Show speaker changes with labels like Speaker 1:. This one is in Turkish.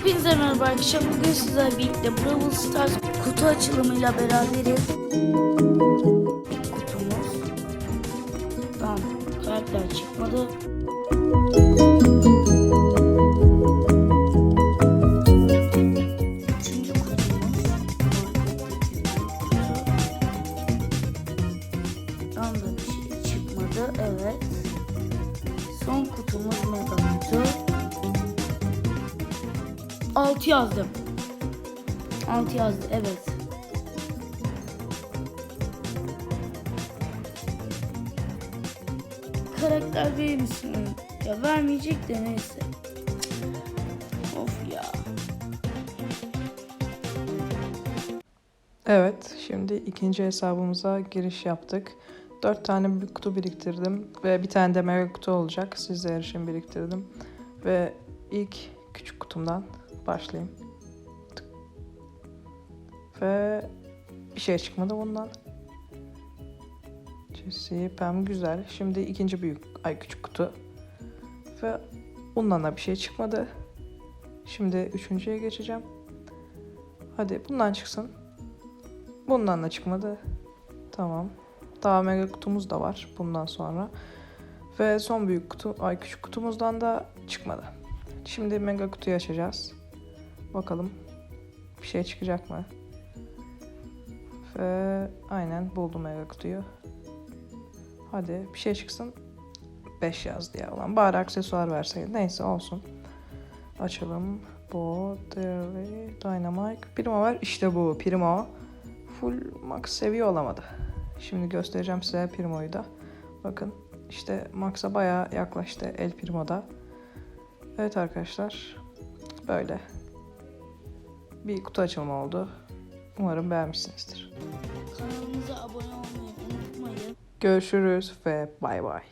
Speaker 1: Hepinize merhaba arkadaşlar. Bugün sizlerle birlikte Brawl Stars kutu açılımıyla beraberiz. Kutumuz. Tamam. Karakter çıkmadı. Üçüncü kutumuz. Tam da bir şey çıkmadı. Evet. Son kutumuz mega kutu. 6 yazdım. 6 yazdı evet. Karakter verir misin? Ya vermeyecek de neyse. Of ya.
Speaker 2: Evet, şimdi ikinci hesabımıza giriş yaptık. Dört tane büyük kutu biriktirdim ve bir tane de mega kutu olacak. Sizler için biriktirdim. Ve ilk küçük kutumdan başlayayım. Ve bir şey çıkmadı bundan. Jesse, Pam güzel. Şimdi ikinci büyük, ay küçük kutu. Ve bundan da bir şey çıkmadı. Şimdi üçüncüye geçeceğim. Hadi bundan çıksın. Bundan da çıkmadı. Tamam. Daha mega kutumuz da var bundan sonra. Ve son büyük kutu, ay küçük kutumuzdan da çıkmadı. Şimdi mega kutuyu açacağız. Bakalım bir şey çıkacak mı? Ve aynen buldum mega kutuyu. Hadi bir şey çıksın. 5 yazdı ya ulan. Bari aksesuar verseydi. Neyse olsun. Açalım. Bu, Derry, Dynamite. Primo var. İşte bu. Primo full max seviye olamadı. Şimdi göstereceğim size Primo'yu da. Bakın işte max'a bayağı yaklaştı El Primo'da. Evet arkadaşlar böyle bir kutu açılımı oldu. Umarım beğenmişsinizdir.
Speaker 1: Kanalımıza abone olmayı unutmayın.
Speaker 2: Görüşürüz ve bay bay.